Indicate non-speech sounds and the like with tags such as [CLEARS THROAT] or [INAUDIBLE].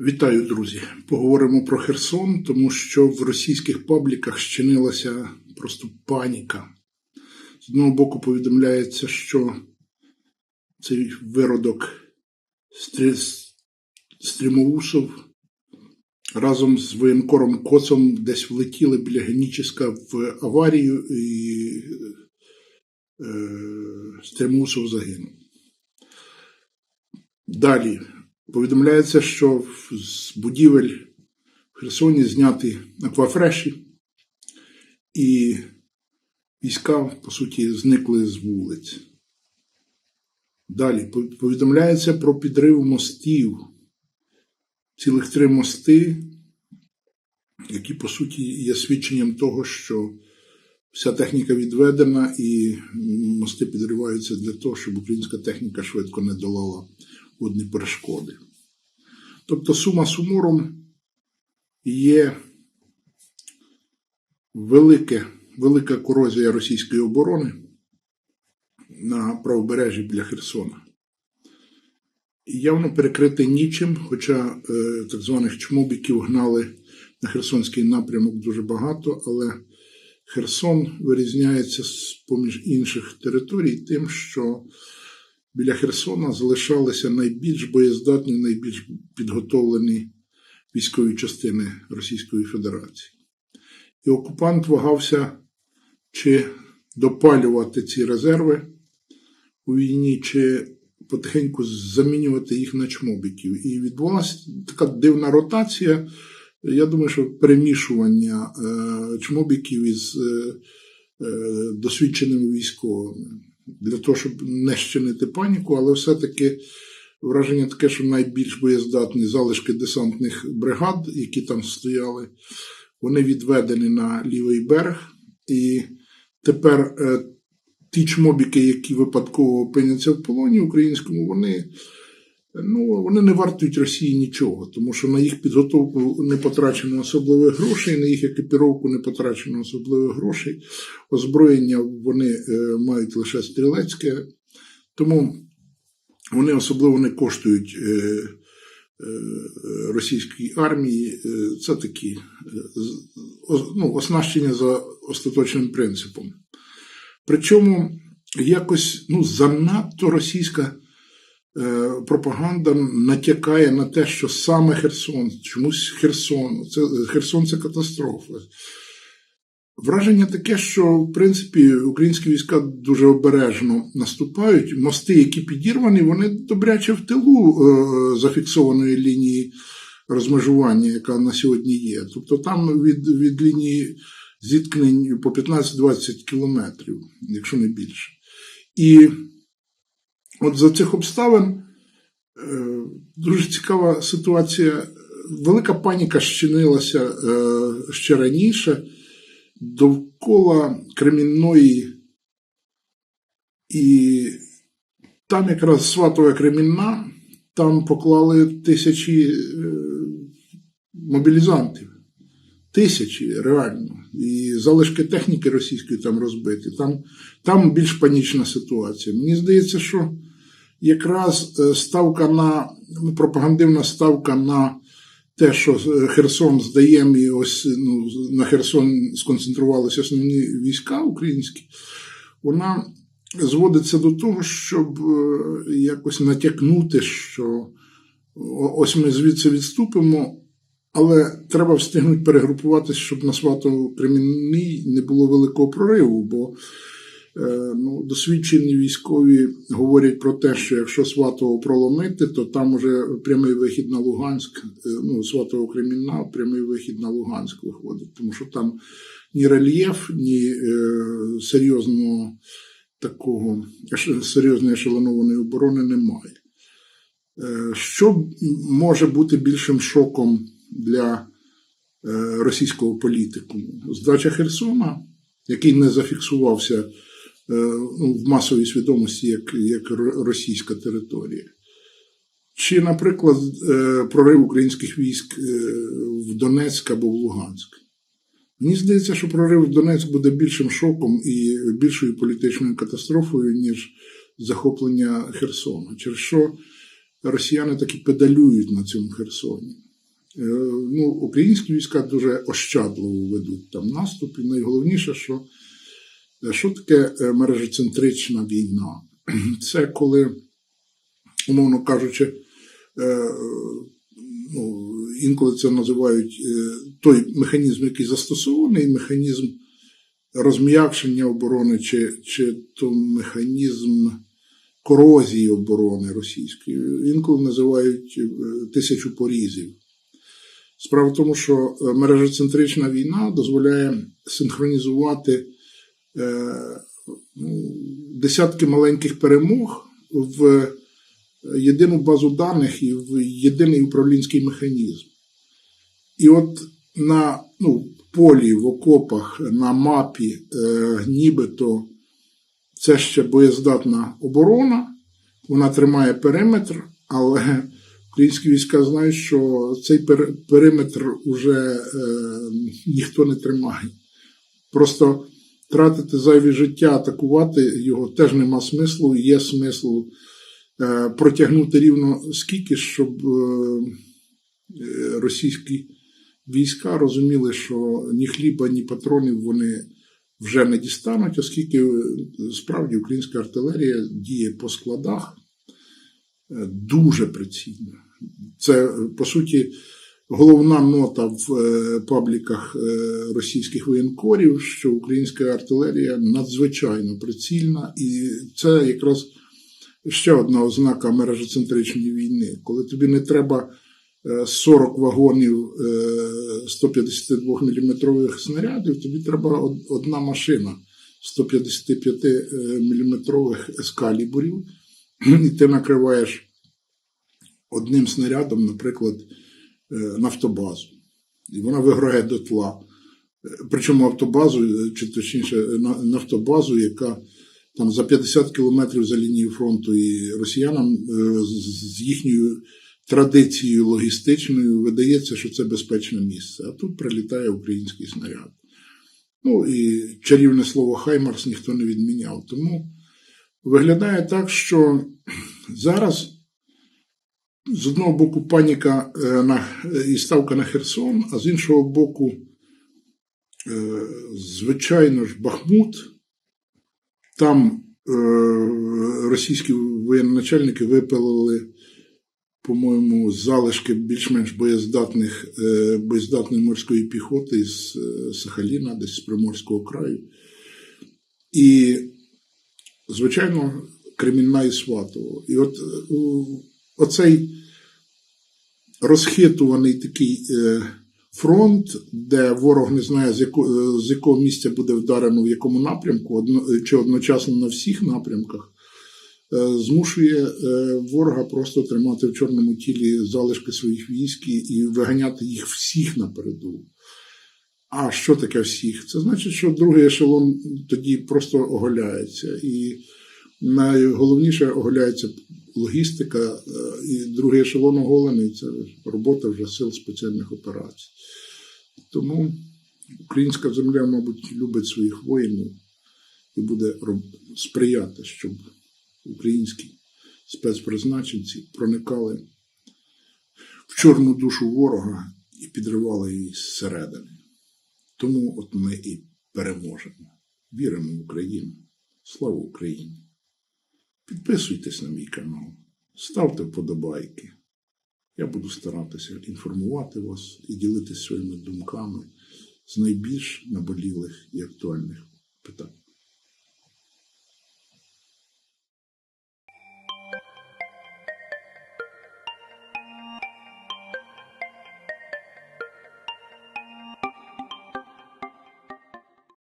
Вітаю, друзі! Поговоримо про Херсон, тому що в російських пабліках щинилася просто паніка. З одного боку, повідомляється, що цей виродок Стрі- Стрімоусов разом з воєнкором Коцом десь влетіли біля Геніческа в аварію, і е, Стрімоусов загинув. Далі повідомляється, що з будівель в Херсоні зняті аквафреші, і війська, по суті, зникли з вулиць. Далі повідомляється про підрив мостів, цілих три мости, які, по суті, є свідченням того, що вся техніка відведена і мости підриваються для того, щоб українська техніка швидко не долала одні перешкоди. Тобто, сума сумором є велике, велика корозія російської оборони на правобережжі біля Херсона. Явно перекрити нічим, хоча е, так званих чмобіків гнали на Херсонський напрямок дуже багато, але Херсон вирізняється з поміж інших територій тим, що біля Херсона залишалися найбільш боєздатні, найбільш підготовлені військові частини Російської Федерації. І окупант вагався, чи допалювати ці резерви у війні, чи потихеньку замінювати їх на чмобіків. І відбулася така дивна ротація. Я думаю, що перемішування е, чмобіків із е, е, досвідченими військовими для того, щоб не щинити паніку, але все-таки враження таке, що найбільш боєздатні залишки десантних бригад, які там стояли, вони відведені на лівий берег. І тепер е, ті чмобіки, які випадково опиняться в полоні українському, вони. Ну, вони не вартують Росії нічого, тому що на їх підготовку не потрачено особливих грошей, на їх екіпіровку не потрачено особливих грошей. Озброєння вони е, мають лише стрілецьке, тому вони особливо не коштують е, е, російській армії. Це такі ну, оснащення за остаточним принципом. Причому якось ну, занадто російська пропаганда натякає на те, що саме Херсон, чомусь Херсон, це, Херсон це катастрофа. Враження таке, що в принципі українські війська дуже обережно наступають. Мости, які підірвані, вони добряче в тилу е, зафіксованої лінії розмежування, яка на сьогодні є. Тобто там від, від лінії зіткнень по 15-20 кілометрів, якщо не більше. І от за цих обставин е, дуже цікава ситуація. Велика паніка щинилася е, ще раніше довкола Кремінної, і там якраз Сватова Кремінна, там поклали тисячі е, мобілізантів. Тисячі реально. І залишки техніки російської там розбиті. Там, там більш панічна ситуація. Мені здається, що якраз е, ставка на ну, пропагандивна ставка на те, що е, Херсон здаємо, і ось ну, на Херсон сконцентрувалися основні війська українські, вона зводиться до того, щоб е, якось натякнути, що ось ми звідси відступимо, але треба встигнути перегрупуватися, щоб на сватово кремінний не було великого прориву, бо ну, досвідчені військові говорять про те, що якщо Сватово проломити, то там уже прямий вихід на Луганськ, е, ну, Сватово Кремінна, прямий вихід на Луганськ виходить, тому що там ні рельєф, ні е, серйозного такого серйозної ешелонованої оборони немає. Е, Що може бути більшим шоком для е, російського політику? Здача Херсона, який не зафіксувався е, в масовій свідомості як, як російська територія. Чи, наприклад, е, прорив українських військ е, в Донецьк або в Луганськ? Мені здається, що прорив в Донецьк буде більшим шоком і більшою політичною катастрофою, ніж захоплення Херсона, через що росіяни таки педалюють на цьому Херсоні. Е, Ну, українські війська дуже ощадливо ведуть там наступ. І найголовніше, що, е, що таке е, мережецентрична війна? [CLEARS THROAT] Це коли, умовно кажучи, е, ну, інколи це називають е, той механізм, який застосований, механізм розм'якшення оборони, чи, чи то механізм корозії оборони російської. Інколи називають е, тисячу порізів. Справа в тому, що е, мережецентрична війна дозволяє синхронізувати е, десятки маленьких перемог в єдину базу даних і в єдиний управлінський механізм. І от на ну, полі, в окопах, на мапі, е, нібито це ще боєздатна оборона, вона тримає периметр, але українські війська знають, що цей периметр уже е, ніхто не тримає. Просто тратити зайві життя, атакувати його теж нема смислу. Є смисл е, протягнути рівно скільки, щоб е, е, російські війська розуміли, що ні хліба, ні патронів вони вже не дістануть, оскільки справді українська артилерія діє по складах дуже прицільно. Це, по суті, головна нота в е, пабліках е, російських воєнкорів, що українська артилерія надзвичайно прицільна, і це якраз ще одна ознака мережецентричної війни, коли тобі не треба е, 40 вагонів 152 мм снарядів, тобі треба одна машина 155 мм ескалібурів, [CLEARS THROAT] і ти накриваєш одним снарядом, наприклад, е, нафтобазу. І вона виграє дотла. Е, Причому автобазу, е, чи точніше, нафтобазу, яка там за 50 кілометрів за лінією фронту, і росіянам е, з їхньою традицією логістичною видається, що це безпечне місце. А тут прилітає український снаряд. Ну і чарівне слово Хаймарс ніхто не відміняв. Тому виглядає так, що зараз з одного боку паніка е, на, і ставка на Херсон, а з іншого боку, е, звичайно ж, Бахмут. Там е, російські воєнначальники випилили, по-моєму, залишки більш-менш боєздатних, боєздатної морської піхоти з Сахаліна, десь з Приморського краю. І, звичайно, Кремінна і Сватово. І от оцей розхитуваний такий е, фронт, де ворог не знає, з якого, з якого місця буде вдарено в якому напрямку, чи одночасно на всіх напрямках, е, змушує е, ворога просто тримати в чорному тілі залишки своїх військ і- виганяти їх всіх на передову. А що таке всіх? Це значить, що другий ешелон тоді просто оголяється. І найголовніше оголяється логістика, е, і другий ешелон оголений це робота вже сил спеціальних операцій. Тому українська земля, мабуть, любить своїх воїнів і буде сприяти, щоб українські спецпризначенці проникали в чорну душу ворога і підривали її зсередини. Тому от ми і переможемо. Віримо в Україну. Слава Україні! Підписуйтесь на мій канал, ставте вподобайки. Я буду старатися інформувати вас і ділитися своїми думками з найбільш наболілих і актуальних питань.